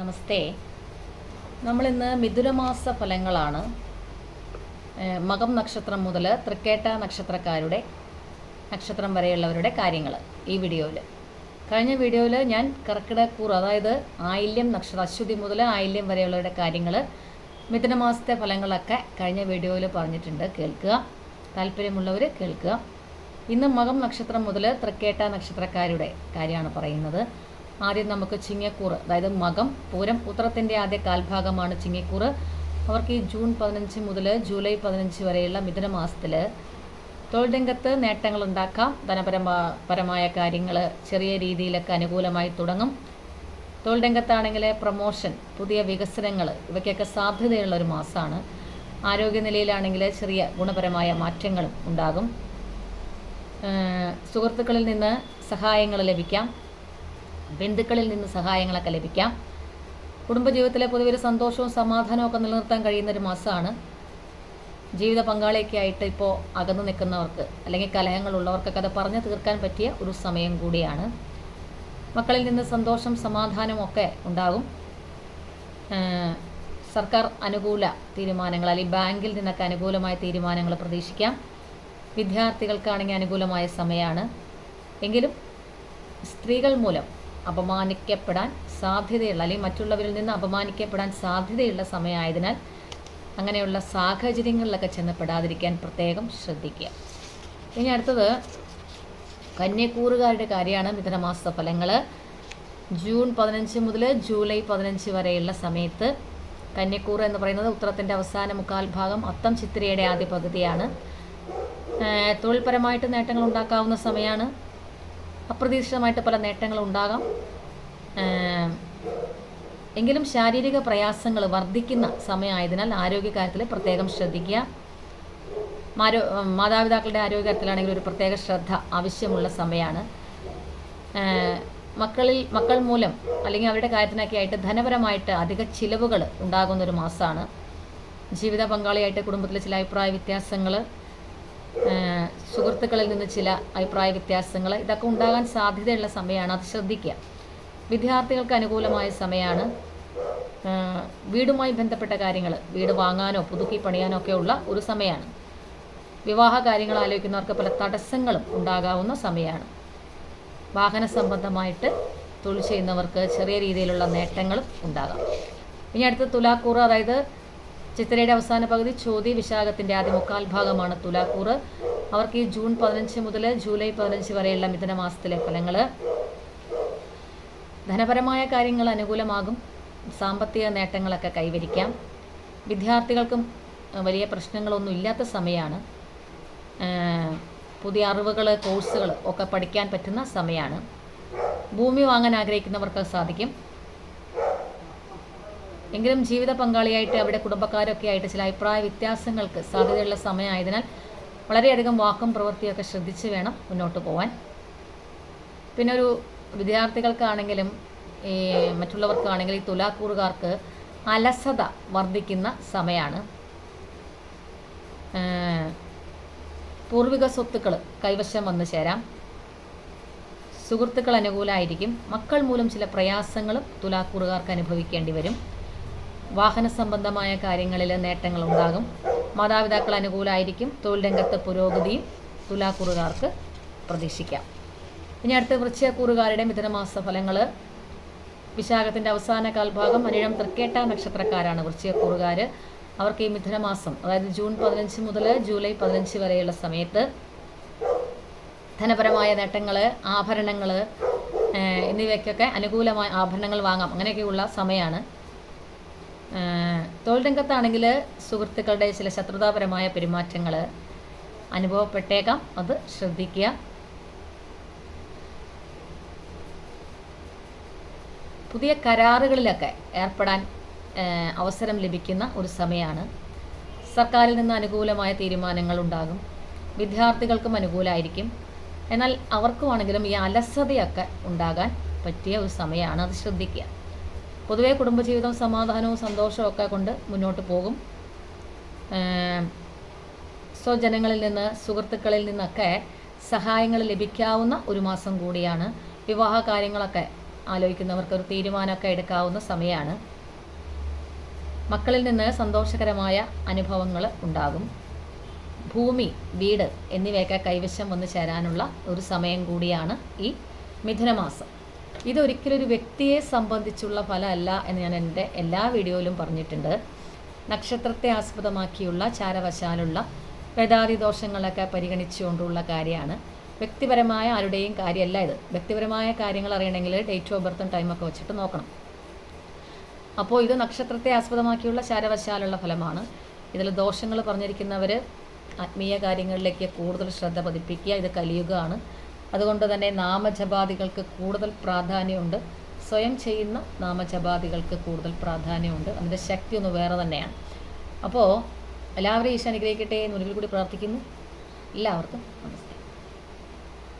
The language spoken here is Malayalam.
നമസ്തേ. നമ്മളിന്ന് മിഥുനമാസ ഫലങ്ങളാണ്. മകം നക്ഷത്രം മുതൽ തൃക്കേട്ട നക്ഷത്രക്കാരുടെ നക്ഷത്രം വരെയുള്ളവരുടെ കാര്യങ്ങൾ ഈ വീഡിയോയിൽ കഴിഞ്ഞ വീഡിയോയിൽ ഞാൻ കർക്കിടക്കൂർ അതായത് ആയില്യം നക്ഷത്രം അശ്വതി മുതൽ ആയില്യം വരെയുള്ളവരുടെ കാര്യങ്ങൾ മിഥുനമാസത്തെ ഫലങ്ങളൊക്കെ കഴിഞ്ഞ വീഡിയോയിൽ പറഞ്ഞിട്ടുണ്ട്. കേൾക്കുക. താല്പര്യമുള്ളവർ കേൾക്കുക. ഇന്ന് മകം നക്ഷത്രം മുതൽ തൃക്കേട്ട നക്ഷത്രക്കാരുടെ കാര്യമാണ് പറയുന്നത്. ആദ്യം നമുക്ക് ചിങ്ങക്കൂറ് അതായത് മകം പൂരം ഉത്തരത്തിന്റെ ആദ്യ കാൽഭാഗമാണ് ചിങ്ങക്കൂറ്. അവർക്ക് ഈ ജൂൺ പതിനഞ്ച് മുതൽ ജൂലൈ പതിനഞ്ച് വരെയുള്ള മിഥുന മാസത്തിൽ തൊഴിൽ രംഗത്ത് നേട്ടങ്ങൾ ഉണ്ടാക്കാം. ധനപരമാ പരമായ കാര്യങ്ങൾ ചെറിയ രീതിയിലൊക്കെ അനുകൂലമായി തുടങ്ങും. തൊഴിൽ രംഗത്താണെങ്കിൽ പ്രൊമോഷൻ പുതിയ വികസനങ്ങൾ ഇവയ്ക്കൊക്കെ സാധ്യതയുള്ള ഒരു മാസമാണ്. ആരോഗ്യനിലയിലാണെങ്കിൽ ചെറിയ ഗുണപരമായ മാറ്റങ്ങളും ഉണ്ടാകും. സുഹൃത്തുക്കളിൽ നിന്ന് സഹായങ്ങൾ ലഭിക്കാം. ബന്ധുക്കളിൽ നിന്ന് സഹായങ്ങളൊക്കെ ലഭിക്കാം. കുടുംബജീവിതത്തിലെ പൊതുവെ ഒരു സന്തോഷവും സമാധാനവും ഒക്കെ നിലനിർത്താൻ കഴിയുന്ന ഒരു മാസമാണ്. ജീവിത പങ്കാളിയൊക്കെ ആയിട്ട് ഇപ്പോൾ അകന്നു നിൽക്കുന്നവർക്ക് അല്ലെങ്കിൽ കലഹങ്ങളുള്ളവർക്കൊക്കെ അത് പറഞ്ഞു തീർക്കാൻ പറ്റിയ ഒരു സമയം കൂടിയാണ്. മക്കളിൽ നിന്ന് സന്തോഷം സമാധാനം ഒക്കെ ഉണ്ടാകും. സർക്കാർ അനുകൂല തീരുമാനങ്ങൾ അല്ലെങ്കിൽ ബാങ്കിൽ നിന്നൊക്കെ അനുകൂലമായ തീരുമാനങ്ങൾ പ്രതീക്ഷിക്കാം. വിദ്യാർത്ഥികൾക്കാണെങ്കിൽ അനുകൂലമായ സമയമാണ്. എങ്കിലും സ്ത്രീകൾ മൂലം അപമാനിക്കപ്പെടാൻ സാധ്യതയുള്ള അല്ലെങ്കിൽ മറ്റുള്ളവരിൽ നിന്ന് അപമാനിക്കപ്പെടാൻ സാധ്യതയുള്ള സമയമായതിനാൽ അങ്ങനെയുള്ള സാഹചര്യങ്ങളിലൊക്കെ ചെന്ന് പെടാതിരിക്കാൻ പ്രത്യേകം ശ്രദ്ധിക്കുക. ഇനി അടുത്തത് കന്യക്കൂറുകാരുടെ കാര്യമാണ് മിഥുനമാസ ഫലങ്ങൾ ജൂൺ പതിനഞ്ച് മുതൽ ജൂലൈ പതിനഞ്ച് വരെയുള്ള സമയത്ത് കന്യക്കൂർ എന്ന് പറയുന്നത് ഉത്തരത്തിന്റെ അവസാന മുക്കാൽ ഭാഗം അത്തം ചിത്രയുടെ ആദ്യ പകുതിയാണ്. തൊഴിൽപരമായിട്ട് നേട്ടങ്ങൾ ഉണ്ടാക്കാവുന്ന സമയമാണ്. അപ്രതീക്ഷിതമായിട്ട് പല നേട്ടങ്ങളും ഉണ്ടാകാം. എങ്കിലും ശാരീരിക പ്രയാസങ്ങൾ വർദ്ധിക്കുന്ന സമയമായതിനാൽ ആരോഗ്യകാര്യത്തിൽ പ്രത്യേകം ശ്രദ്ധിക്കുക. മാരോ മാതാപിതാക്കളുടെ ആരോഗ്യകാര്യത്തിലാണെങ്കിൽ ഒരു പ്രത്യേക ശ്രദ്ധ ആവശ്യമുള്ള സമയമാണ്. മക്കളിൽ മക്കൾ മൂലം അല്ലെങ്കിൽ അവരുടെ കാര്യത്തിനൊക്കെ ആയിട്ട് ധനപരമായിട്ട് അധിക ചിലവുകൾ ഉണ്ടാകുന്ന ഒരു മാസമാണ്. ജീവിത പങ്കാളിയായിട്ട് കുടുംബത്തിലെ ചില അഭിപ്രായ വ്യത്യാസങ്ങൾ സുഹൃത്തുക്കളിൽ നിന്ന് ചില അഭിപ്രായ വ്യത്യാസങ്ങൾ ഇതൊക്കെ ഉണ്ടാകാൻ സാധ്യതയുള്ള സമയമാണ്. അത് ശ്രദ്ധിക്കുക. വിദ്യാർത്ഥികൾക്ക് അനുകൂലമായ സമയമാണ്. വീടുമായി ബന്ധപ്പെട്ട കാര്യങ്ങൾ വീട് വാങ്ങാനോ പുതുക്കി പണിയാനോ ഒക്കെ ഉള്ള ഒരു സമയമാണ്. വിവാഹ കാര്യങ്ങൾ ആലോചിക്കുന്നവർക്ക് പല തടസ്സങ്ങളും ഉണ്ടാകാവുന്ന സമയമാണ്. വാഹന സംബന്ധമായിട്ട് തൊഴിൽ ചെയ്യുന്നവർക്ക് ചെറിയ രീതിയിലുള്ള നേട്ടങ്ങളും ഉണ്ടാകാം. ഇനി അടുത്ത തുലാക്കൂറ് അതായത് ചിത്രയുടെ അവസാന പകുതി ചോതി വിശാഖത്തിന്റെ ആദ്യ മുക്കാൽ ഭാഗമാണ് തുലാക്കൂറ്. അവർക്ക് ഈ ജൂൺ പതിനഞ്ച് മുതൽ ജൂലൈ പതിനഞ്ച് വരെയുള്ള മിഥുന മാസത്തിലെ ഫലങ്ങൾ ധനപരമായ കാര്യങ്ങൾ അനുകൂലമാകും. സാമ്പത്തിക നേട്ടങ്ങളൊക്കെ കൈവരിക്കാം. വിദ്യാർത്ഥികൾക്കും വലിയ പ്രശ്നങ്ങളൊന്നും ഇല്ലാത്ത സമയമാണ് പുതിയ അറിവുകൾ കോഴ്സുകൾ ഒക്കെ പഠിക്കാൻ പറ്റുന്ന സമയമാണ് ഭൂമി വാങ്ങാൻ ആഗ്രഹിക്കുന്നവർക്ക് സാധിക്കും. എങ്കിലും ജീവിത പങ്കാളിയായിട്ട് അവിടെ കുടുംബക്കാരൊക്കെ ആയിട്ട് ചില അഭിപ്രായ വ്യത്യാസങ്ങൾക്ക് സാധ്യതയുള്ള സമയമായതിനാൽ വളരെയധികം വാക്കും പ്രവൃത്തിയൊക്കെ ശ്രദ്ധിച്ച് വേണം മുന്നോട്ട് പോകാൻ പിന്നെ ഒരു വിദ്യാർത്ഥികൾക്കാണെങ്കിലും ഈ മറ്റുള്ളവർക്കാണെങ്കിലും ഈ തുലാക്കൂറുകാർക്ക് അലസത വർദ്ധിക്കുന്ന സമയമാണ്. പൂർവിക സ്വത്തുക്കൾ കൈവശം വന്നു ചേരാം. സുഹൃത്തുക്കൾ അനുകൂലമായിരിക്കും മക്കൾ മൂലം ചില പ്രയാസങ്ങളും തുലാക്കൂറുകാർക്ക് അനുഭവിക്കേണ്ടി വരും. വാഹന സംബന്ധമായ കാര്യങ്ങളിൽ നേട്ടങ്ങൾ ഉണ്ടാകും മാതാപിതാക്കൾ അനുകൂലമായിരിക്കും തൊഴിൽ രംഗത്ത് പുരോഗതിയും തുലാക്കൂറുകാർക്ക് പ്രതീക്ഷിക്കാം. ഇനി അടുത്ത വൃശ്ചയക്കൂറുകാരുടെ മിഥുനമാസ ഫലങ്ങൾ വിശാഖത്തിന്റെ അവസാന കാൽഭാഗം അനിഴം തൃക്കേട്ട നക്ഷത്രക്കാരാണ് വൃശ്ചയക്കൂറുകാർ അവർക്ക് ഈ മിഥുനമാസം അതായത് ജൂൺ പതിനഞ്ച് മുതൽ ജൂലൈ പതിനഞ്ച് വരെയുള്ള സമയത്ത് ധനപരമായ നേട്ടങ്ങൾ ആഭരണങ്ങൾ എന്നിവയ്ക്കൊക്കെ അനുകൂലമായ ആഭരണങ്ങൾ വാങ്ങാം. അങ്ങനെയൊക്കെയുള്ള സമയമാണ് തൊഴിൽ രംഗത്താണെങ്കിൽ സുഹൃത്തുക്കളുടെ ചില ശത്രുതാപരമായ പെരുമാറ്റങ്ങൾ അനുഭവപ്പെട്ടേക്കാം. അത് ശ്രദ്ധിക്കുക. പുതിയ കരാറുകളിലൊക്കെ ഏർപ്പെടാൻ അവസരം ലഭിക്കുന്ന ഒരു സമയമാണ്. സർക്കാരിൽ നിന്ന് അനുകൂലമായ തീരുമാനങ്ങൾ ഉണ്ടാകും. വിദ്യാർത്ഥികൾക്കും അനുകൂലമായിരിക്കും. എന്നാൽ അവർക്കുമാണെങ്കിലും ഈ അലസതയൊക്കെ ഉണ്ടാകാൻ പറ്റിയ ഒരു സമയമാണ്. അത് ശ്രദ്ധിക്കുക. പൊതുവേ കുടുംബജീവിതം സമാധാനവും സന്തോഷവും ഒക്കെ കൊണ്ട് മുന്നോട്ട് പോകും. സ്വജനങ്ങളിൽ നിന്ന് സുഹൃത്തുക്കളിൽ നിന്നൊക്കെ സഹായങ്ങൾ ലഭിക്കാവുന്ന ഒരു മാസം കൂടിയാണ്. വിവാഹ കാര്യങ്ങളൊക്കെ ആലോചിക്കുന്നവർക്ക് ഒരു തീരുമാനമൊക്കെ എടുക്കാവുന്ന സമയമാണ്. മക്കളിൽ നിന്ന് സന്തോഷകരമായ അനുഭവങ്ങൾ ഉണ്ടാകും. ഭൂമി വീട് എന്നിവയൊക്കെ കൈവശം വന്നു ചേരാനുള്ള ഒരു സമയം കൂടിയാണ് ഈ മിഥുനമാസം. ഇതൊരിക്കലും ഒരു വ്യക്തിയെ സംബന്ധിച്ചുള്ള ഫലമല്ല എന്ന് ഞാൻ എന്റെ എല്ലാ വീഡിയോയിലും പറഞ്ഞിട്ടുണ്ട്. നക്ഷത്രത്തെ ആസ്പദമാക്കിയുള്ള ചാരവശാലുള്ള വേദാതി ദോഷങ്ങളൊക്കെ പരിഗണിച്ചുകൊണ്ടുള്ള കാര്യമാണ്. വ്യക്തിപരമായ ആരുടെയും കാര്യമല്ല ഇത്. വ്യക്തിപരമായ കാര്യങ്ങൾ അറിയണമെങ്കിൽ ഡേറ്റ് ഓഫ് ബർത്തും ടൈമൊക്കെ വെച്ചിട്ട് നോക്കണം. അപ്പോൾ ഇത് നക്ഷത്രത്തെ ആസ്പദമാക്കിയുള്ള ചാരവശാലുള്ള ഫലമാണ്. ഇതിൽ ദോഷങ്ങൾ പറഞ്ഞിരിക്കുന്നവർ ആത്മീയ കാര്യങ്ങളിലേക്ക് കൂടുതൽ ശ്രദ്ധ പതിപ്പിക്കുക ഇത് കലിയുഗമാണ്. അതുകൊണ്ട് തന്നെ നാമജപാദികൾക്ക് കൂടുതൽ പ്രാധാന്യമുണ്ട്. സ്വയം ചെയ്യുന്ന നാമജപാദികൾക്ക് കൂടുതൽ പ്രാധാന്യമുണ്ട്. അതിന്റെ ശക്തി ഒന്ന് വേറെ തന്നെയാണ്. അപ്പോൾ എല്ലാവരെയും ഈശോ അനുഗ്രഹിക്കട്ടെ എന്ന് ഒരിക്കൽ കൂടി പ്രാർത്ഥിക്കുന്നു. എല്ലാവർക്കും നമസ്തേ